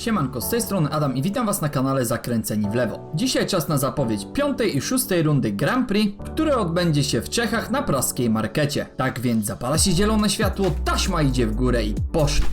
Siemanko, z tej strony Adam i witam was na kanale Zakręceni w lewo. Dzisiaj czas na zapowiedź piątej i szóstej rundy Grand Prix, które odbędzie się w Czechach na praskiej markecie. Tak więc zapala się zielone światło, taśma idzie w górę i poszli.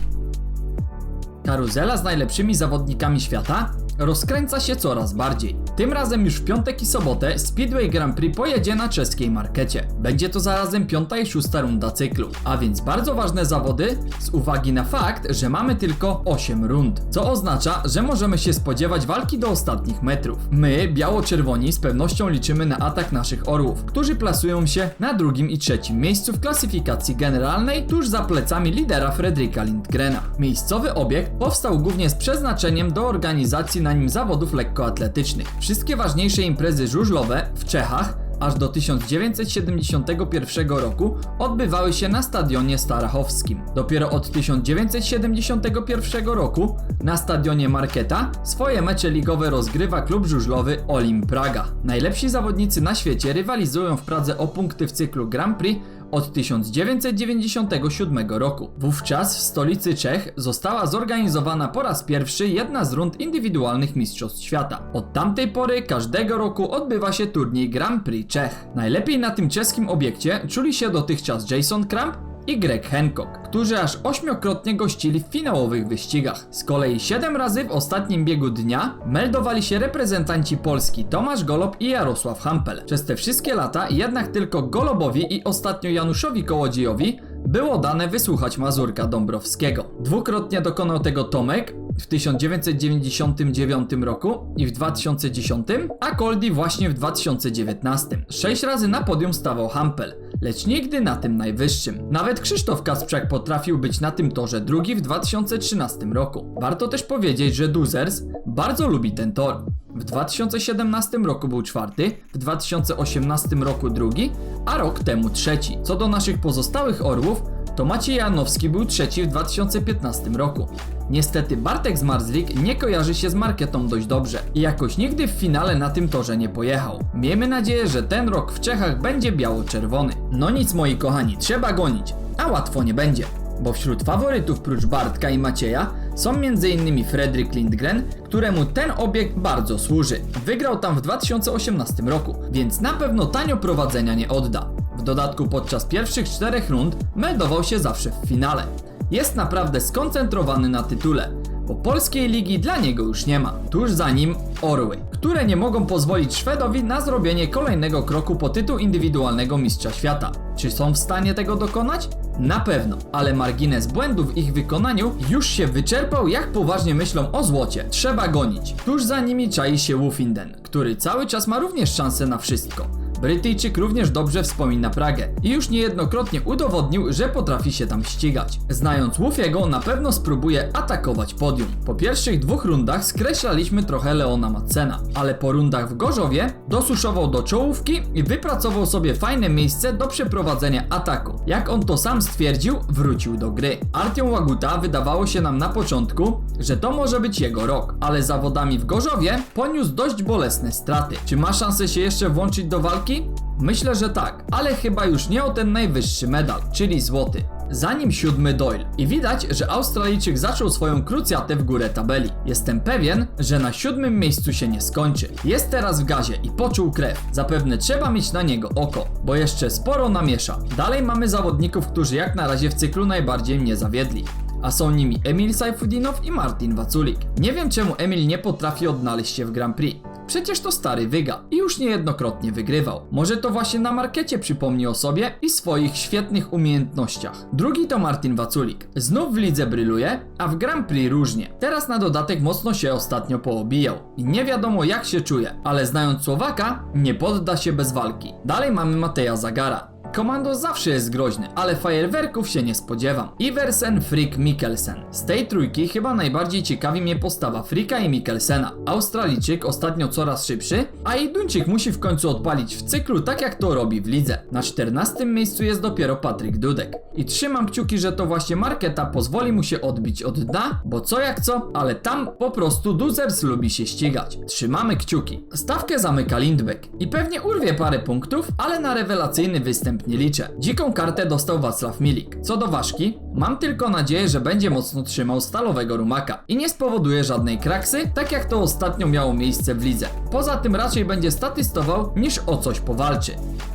Karuzela z najlepszymi zawodnikami świata rozkręca się coraz bardziej. Tym razem już w piątek i sobotę Speedway Grand Prix pojedzie na czeskiej markecie. Będzie to zarazem piąta i szósta runda cyklu, a więc bardzo ważne zawody z uwagi na fakt, że mamy tylko 8 rund, co oznacza, że możemy się spodziewać walki do ostatnich metrów. My, biało-czerwoni, z pewnością liczymy na atak naszych orłów, którzy plasują się na drugim i trzecim miejscu w klasyfikacji generalnej, tuż za plecami lidera Fredrika Lindgrena. Miejscowy obiekt powstał głównie z przeznaczeniem do organizacji na nim zawodów lekkoatletycznych. Wszystkie ważniejsze imprezy żużlowe w Czechach aż do 1971 roku odbywały się na stadionie Starachowskim. Dopiero od 1971 roku na stadionie Marketa swoje mecze ligowe rozgrywa klub żużlowy Olim Praga. Najlepsi zawodnicy na świecie rywalizują w Pradze o punkty w cyklu Grand Prix od 1997 roku. Wówczas w stolicy Czech została zorganizowana po raz pierwszy jedna z rund indywidualnych Mistrzostw Świata. Od tamtej pory każdego roku odbywa się turniej Grand Prix Czech. Najlepiej na tym czeskim obiekcie czuli się dotychczas Jason Kramp i Greg Hancock, którzy aż ośmiokrotnie gościli w finałowych wyścigach. Z kolei 7 razy w ostatnim biegu dnia meldowali się reprezentanci Polski Tomasz Golob i Jarosław Hampel. Przez te wszystkie lata jednak tylko Golobowi i ostatnio Januszowi Kołodziejowi było dane wysłuchać Mazurka Dąbrowskiego. Dwukrotnie dokonał tego Tomek w 1999 roku i w 2010, a Koldi właśnie w 2019. Sześć razy na podium stawał Hampel, lecz nigdy na tym najwyższym. Nawet Krzysztof Kasprzak potrafił być na tym torze drugi w 2013 roku. Warto też powiedzieć, że Duzers bardzo lubi ten tor. W 2017 roku był czwarty, w 2018 roku drugi, a rok temu trzeci. Co do naszych pozostałych orłów, to Maciej Janowski był trzeci w 2015 roku. Niestety Bartek Zmarzlik nie kojarzy się z marketą dość dobrze i jakoś nigdy w finale na tym torze nie pojechał. Miejmy nadzieję, że ten rok w Czechach będzie biało-czerwony. No nic moi kochani, trzeba gonić, a łatwo nie będzie. Bo wśród faworytów prócz Bartka i Macieja są m.in. Fredrik Lindgren, któremu ten obiekt bardzo służy. Wygrał tam w 2018 roku, więc na pewno tanio prowadzenia nie odda. W dodatku podczas pierwszych czterech rund meldował się zawsze w finale. Jest naprawdę skoncentrowany na tytule, bo polskiej ligi dla niego już nie ma. Tuż za nim Orły, które nie mogą pozwolić Szwedowi na zrobienie kolejnego kroku po tytuł indywidualnego mistrza świata. Czy są w stanie tego dokonać? Na pewno, ale margines błędów w ich wykonaniu już się wyczerpał, jak poważnie myślą o złocie. Trzeba gonić. Tuż za nimi czai się Wufinden, który cały czas ma również szansę na wszystko. Brytyjczyk również dobrze wspomina Pragę i już niejednokrotnie udowodnił, że potrafi się tam ścigać. Znając Wolfiego, na pewno spróbuje atakować podium. Po pierwszych dwóch rundach skreślaliśmy trochę Leona Madsena, ale po rundach w Gorzowie dosuszował do czołówki i wypracował sobie fajne miejsce do przeprowadzenia ataku. Jak on to sam stwierdził, wrócił do gry. Artyom Łaguta wydawało się nam na początku, że to może być jego rok, ale zawodami w Gorzowie poniósł dość bolesne straty. Czy ma szansę się jeszcze włączyć do walki? Myślę, że tak, ale chyba już nie o ten najwyższy medal, czyli złoty. Za nim siódmy Doyle i widać, że Australijczyk zaczął swoją krucjatę w górę tabeli. Jestem pewien, że na siódmym miejscu się nie skończy. Jest teraz w gazie i poczuł krew. Zapewne trzeba mieć na niego oko, bo jeszcze sporo namiesza. Dalej mamy zawodników, którzy jak na razie w cyklu najbardziej mnie zawiedli a są nimi Emil Sajfudinow i Martin Waculik. Nie wiem czemu Emil nie potrafi odnaleźć się w Grand Prix. Przecież to stary wyga i już niejednokrotnie wygrywał. Może to właśnie na markecie przypomni o sobie i swoich świetnych umiejętnościach. Drugi to Martin Waculik. Znów w lidze bryluje, a w Grand Prix różnie. Teraz na dodatek mocno się ostatnio poobijał i nie wiadomo jak się czuje, ale znając Słowaka, nie podda się bez walki. Dalej mamy Mateja Zagara. Komando zawsze jest groźny, ale fajerwerków się nie spodziewam. Iversen, Frick, Mikkelsen. Z tej trójki chyba najbardziej ciekawi mnie postawa Fricka i Mikkelsena. Australijczyk ostatnio coraz szybszy, a i Duńczyk musi w końcu odpalić w cyklu tak jak to robi w lidze. Na 14 miejscu jest dopiero Patryk Dudek. I trzymam kciuki, że to właśnie marketa pozwoli mu się odbić od dna, bo co jak co, ale tam po prostu Duzers lubi się ścigać. Trzymamy kciuki. Stawkę zamyka Lindbeck i pewnie urwie parę punktów, ale na rewelacyjny występ nie liczę. Dziką kartę dostał Wacław Milik. Co do ważki, mam tylko nadzieję, że będzie mocno trzymał stalowego rumaka i nie spowoduje żadnej kraksy, tak jak to ostatnio miało miejsce w lidze. Poza tym raczej będzie statystował niż o coś powalczy.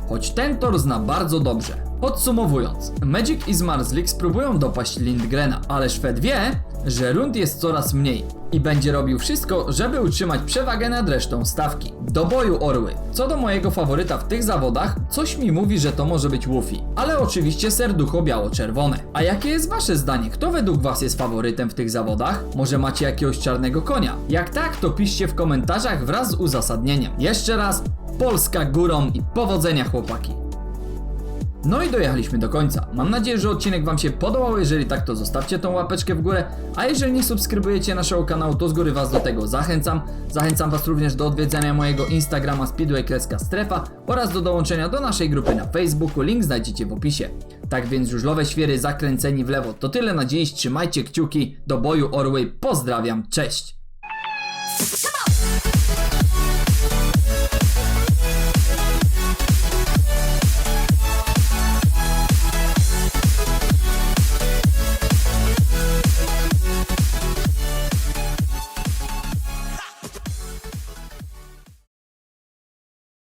Choć ten tor zna bardzo dobrze. Podsumowując, Magic i Zmarzlik spróbują dopaść Lindgrena, ale Szwed wie, że rund jest coraz mniej i będzie robił wszystko, żeby utrzymać przewagę nad resztą stawki. Do boju orły. Co do mojego faworyta w tych zawodach, coś mi mówi, że to może być Luffy, ale oczywiście serducho biało-czerwone. A jakie jest wasze zdanie? Kto według was jest faworytem w tych zawodach? Może macie jakiegoś czarnego konia? Jak tak, to piszcie w komentarzach wraz z uzasadnieniem. Jeszcze raz, Polska górą i powodzenia chłopaki. No i dojechaliśmy do końca. Mam nadzieję, że odcinek Wam się podobał. Jeżeli tak, to zostawcie tą łapeczkę w górę. A jeżeli nie subskrybujecie naszego kanału, to z góry Was do tego zachęcam. Zachęcam Was również do odwiedzania mojego Instagrama Speedway Kreska Strefa oraz do dołączenia do naszej grupy na Facebooku. Link znajdziecie w opisie. Tak więc żużlowe świery zakręceni w lewo. To tyle na dziś. Trzymajcie kciuki. Do boju orły. Pozdrawiam. Cześć.